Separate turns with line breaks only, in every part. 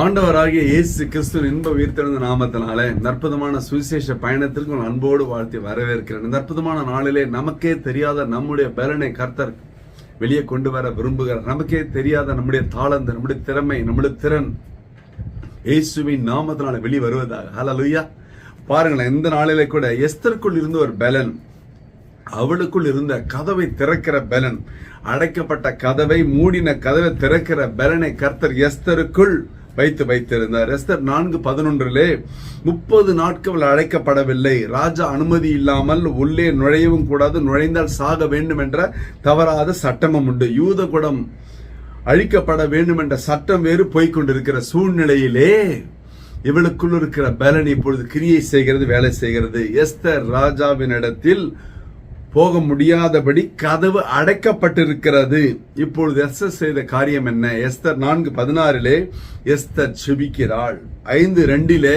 ஆண்டவராகிய இயேசு கிறிஸ்துவின் இன்ப உயிர்த்தெழுந்த நாமத்தினாலே இந்த அற்புதமான சுவிசேஷ பயணத்திற்கு அன்போடு வாழ்த்தி வரவேற்கிறேன். இந்த அற்புதமான நாளிலே நமக்கே தெரியாத நம்முடைய பலனை கர்த்தர் வெளியே கொண்டு வர விரும்புகிறார். நமக்கே தெரியாத நம்முடைய தாளந்து நம்முடைய திறமை நம்முடைய திறன் இயேசுவின் நாமத்தினால வெளியே வருவதாக. ஹலலுயா பாருங்களேன் இந்த நாளிலே கூட எஸ்தருக்குள் இருந்த ஒரு பலன் அவளுக்குள் இருந்த கதவை திறக்கிற பலன் அடைக்கப்பட்ட கதவை மூடின கதவை திறக்கிற பலனை கர்த்தர் எஸ்தருக்குள் வைத்து வைத்திருந்தார். எஸ்தர் நான்கு பதினொன்றிலே முப்பது நாட்கள் அழைக்கப்படவில்லை. ராஜா அனுமதி இல்லாமல் உள்ளே நுழையவும் கூடாது. நுழைந்தால் சாக வேண்டும் என்ற தவறாத சட்டமும் உண்டு. யூத குடம் அழிக்கப்பட வேண்டும் என்ற சட்டம் வேறு போய்கொண்டிருக்கிற சூழ்நிலையிலே இவளுக்குள் இருக்கிற பலன் இப்பொழுது கிரியை செய்கிறது வேலை செய்கிறது. எஸ்தர் ராஜாவின் இடத்தில் போக முடியாதபடி கதவு அடைக்கப்பட்டிருக்கிறது. இப்பொழுது எஸ்எஸ் செய்த காரியம் என்ன? எஸ்தர் நான்கு பதினாறிலே எஸ்தர் செபிக்கிறாள். ஐந்து ரெண்டிலே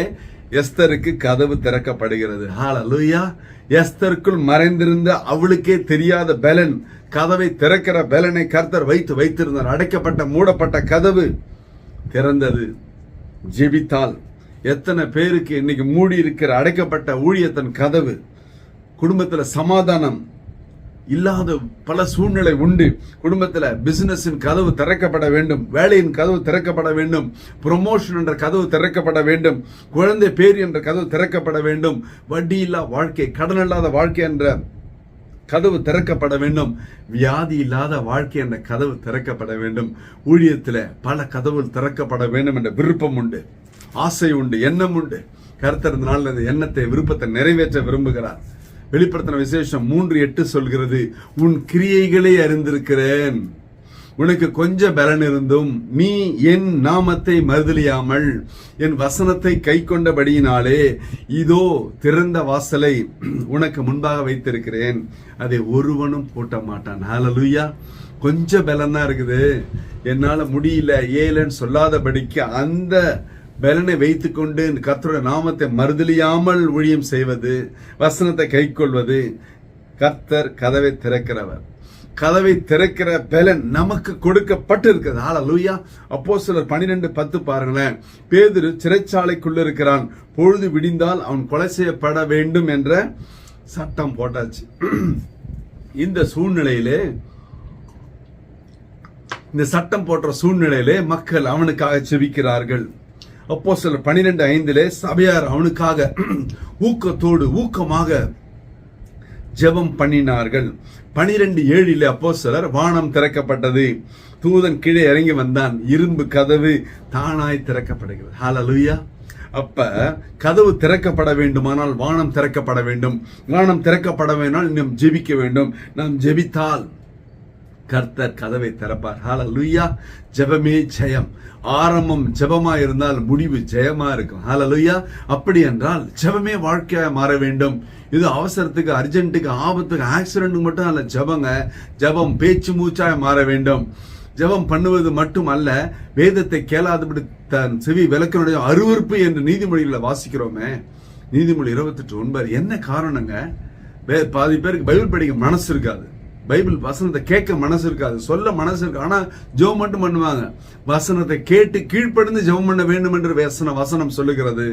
எஸ்தருக்கு கதவு திறக்கப்படுகிறது. ஹாலலூயா எஸ்தருக்குள் மறைந்திருந்த அவளுக்கே தெரியாத பலன் கதவை திறக்கிற பலனை கர்த்தர் வைத்து வைத்திருந்தார். அடைக்கப்பட்ட மூடப்பட்ட கதவு திறந்தது. ஜெபித்தால் எத்தனை பேருக்கு இன்னைக்கு மூடி இருக்கிற அடைக்கப்பட்ட ஊழியத்தன் கதவு குடும்பத்தில் சமாதானம் இல்லாத பல சூழ்நிலை உண்டு. குடும்பத்தில் பிசினஸின் கதவு திறக்கப்பட வேண்டும். வேலையின் கதவு திறக்கப்பட வேண்டும். ப்ரொமோஷன் என்ற கதவு திறக்கப்பட வேண்டும். குழந்தை பேர் என்ற கதவு திறக்கப்பட வேண்டும். வட்டி இல்லா வாழ்க்கை கடன் இல்லாத வாழ்க்கை என்ற கதவு திறக்கப்பட வேண்டும். வியாதி இல்லாத வாழ்க்கை என்ற கதவு திறக்கப்பட வேண்டும். ஊழியத்தில் பல கதவுகள் திறக்கப்பட வேண்டும் என்ற விருப்பம் உண்டு. ஆசை உண்டு எண்ணம் உண்டு. கருத்தர் நாளில் இந்த எண்ணத்தை விருப்பத்தை நிறைவேற்ற விரும்புகிறார். வெளிப்படுத்தின விசேஷம் மூன்று எட்டு சொல்கிறது உன் கிரியைகளை அறிந்திருக்கிறேன். உனக்கு கொஞ்ச பலன் இருந்தும் நீ என் நாமத்தை மறுதலியாமல் என் வசனத்தை கை கொண்டபடியினாலே இதோ திறந்த வாசலை உனக்கு முன்பாக வைத்திருக்கிறேன். அதை ஒருவனும் பூட்ட மாட்டான். ஹalleluya கொஞ்சம் பலன் தான் இருக்குது. என்னால் முடியல ஏலன்னு சொல்லாதபடிக்கு அந்த பலனை வைத்துக்கொண்டு கத்தருடைய நாமத்தை மறுதலியாமல் ஊழியம் செய்வது வசனத்தை கைக்கொள்வது கர்த்தர் கதவை திறக்கிறவர். கதவை திறக்கிற பலன் நமக்கு கொடுக்கப்பட்டு இருக்கிறது லூயா அப்போ சிலர் பன்னிரெண்டு பத்து பாருங்களேன். பேதுரு சிறைச்சாலைக்குள்ள இருக்கிறான். பொழுது விடிந்தால் அவன் கொலை செய்யப்பட வேண்டும் என்ற சட்டம் போட்டாச்சு. இந்த சூழ்நிலையிலே இந்த சட்டம் போன்ற சூழ்நிலையிலே மக்கள் அவனுக்காக செபிக்கிறார்கள். அப்போ சில பனிரெண்டு ஐந்திலே சபையார் அவனுக்காக ஊக்கத்தோடு ஊக்கமாக ஜெபம் பண்ணினார்கள். பனிரெண்டு ஏழில் அப்போ சிலர் வானம் திறக்கப்பட்டது. தூதன் கீழே இறங்கி வந்தான். இரும்பு கதவு தானாய் திறக்கப்படுகிறது. ஹாலலுயா அப்ப கதவு திறக்கப்பட வேண்டுமானால் வானம் திறக்கப்பட வேண்டும். வானம் திறக்கப்பட வேணால் நாம் ஜெபிக்க வேண்டும். நாம் ஜெபித்தால் கர்த்தர் கதவை திறப்பார். ஹalleluya ஜெபமே ஜெயம். ஆரம்பம் ஜபமா இருந்தால் முடிவு ஜெயமா இருக்கும். ஹalleluya அப்படி என்றால் ஜெபமே வாழ்க்கையாக மாற வேண்டும். இது அவசரத்துக்கு அர்ஜென்ட்டுக்கு ஆபத்துக்கு ஆக்சிடென்ட்டுக்கு மட்டும் அல்ல ஜெபங்க. ஜெபம் பேச்சு மூச்சாய் மாற வேண்டும். ஜெபம் பண்ணுவது மட்டும் அல்ல வேதத்தை கேளாதபடி தன் செவி விளக்கனுடைய அருவருப்பு என்று நீதிமொழிகளை வாசிக்கிறோமே. நீதிமொழி இருபத்தெட்டு ஒன்பது. என்ன காரணங்க? பாதி பேருக்கு பைபிள் படிக்க மனசு இருக்காது. பைபிள் வசனத்தை கேட்க மனசு இருக்காது சொல்ல மனசு இருக்கு. ஆனா ஜெபம் மட்டும் பண்ணுவாங்க. வசனத்தை கேட்டு கீழ்ப்படிந்து ஜெபம் பண்ண வேண்டும் என்று வசன வசனம் சொல்லுகிறது.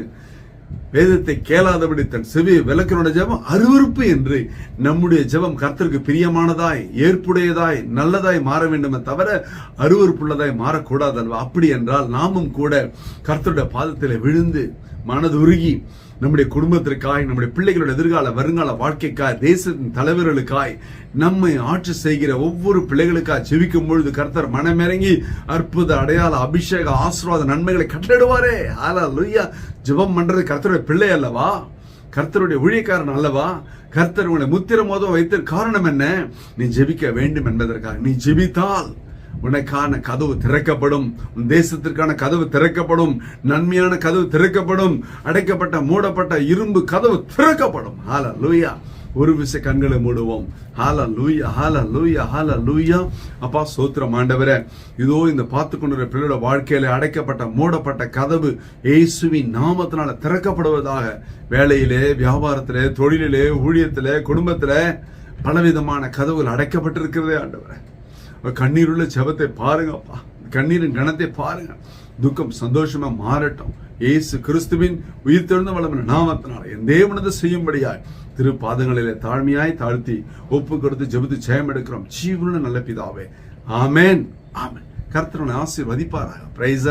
வேதத்தை கேளாதபடி தன் செவி விளக்கனோட ஜெபம் அருவருப்பு என்று நம்முடைய ஜெபம் கர்த்தருக்கு பிரியமானதாய் ஏற்புடையதாய் நல்லதாய் மாற வேண்டுமே தவிர அருவருப்புள்ளதாய் மாறக்கூடாது அல்வா அப்படி என்றால் நாமும் கூட கர்த்தருடைய பாதத்தில் விழுந்து மனதுருகி நம்முடைய குடும்பத்திற்காய் நம்முடைய பிள்ளைகளோட எதிர்கால வருங்கால வாழ்க்கைக்காய் தேசத்தின் தலைவர்களுக்காய் நம்மை ஆட்சி செய்கிற ஒவ்வொரு பிள்ளைகளுக்காய் செவிக்கும் பொழுது கர்த்தர் மனமிறங்கி அற்புத அடையாள அபிஷேக ஆசீர்வாத நன்மைகளை கட்டளிடுவாரே ஆலா லுய்யா ஜெபம் பண்றது கர்த்தருடைய பிள்ளை அல்லவா? கர்த்தருடைய ஊழியக்காரன் அல்லவா? கர்த்தர் உங்களை முத்திர மோதம் வைத்த காரணம் என்ன? நீ ஜெபிக்க வேண்டும் என்பதற்காக. நீ ஜெபித்தால் உனக்கான கதவு திறக்கப்படும். உன் தேசத்திற்கான கதவு திறக்கப்படும். நன்மையான கதவு திறக்கப்படும். அடைக்கப்பட்ட மூடப்பட்ட இரும்பு கதவு திறக்கப்படும். ஹால லூயா ஒரு விச கண்களை மூடுவோம். ஹால லூயா ஹால லூயா ஹால லூயா அப்பா சோத்திரம் ஆண்டவரே. இதோ இந்த பார்த்து கொண்டிருக்கிற பிள்ளையோட வாழ்க்கையில அடைக்கப்பட்ட மூடப்பட்ட கதவு இயேசுவின் நாமத்தினால திறக்கப்படுவதாக வேலையிலே வியாபாரத்திலே தொழிலிலே ஊழியத்திலே குடும்பத்திலே பலவிதமான கதவுகள் அடைக்கப்பட்டிருக்கிறதே ஆண்டவரே. கண்ணீருள்ள ஜெபத்தை பாருங்கப்பா. கண்ணீரின் கணத்தை பாருங்க. துக்கம் சந்தோஷமா மாறட்டும். இயேசு கிறிஸ்துவின் உயிர் தெழுந்த வளமின் நாமத்தினால். என் தேவனது செய்யும்படியாய் திரு பாதங்களிலே தாழ்மையாய் தாழ்த்தி ஒப்பு கொடுத்து ஜெபித்து ஜெயம் எடுக்கிறோம். ஜீவன நல்ல பிதாவே. ஆமேன். ஆமேன். கர்த்தனை ஆசீர்வதிப்பாராக. பிரைஸ்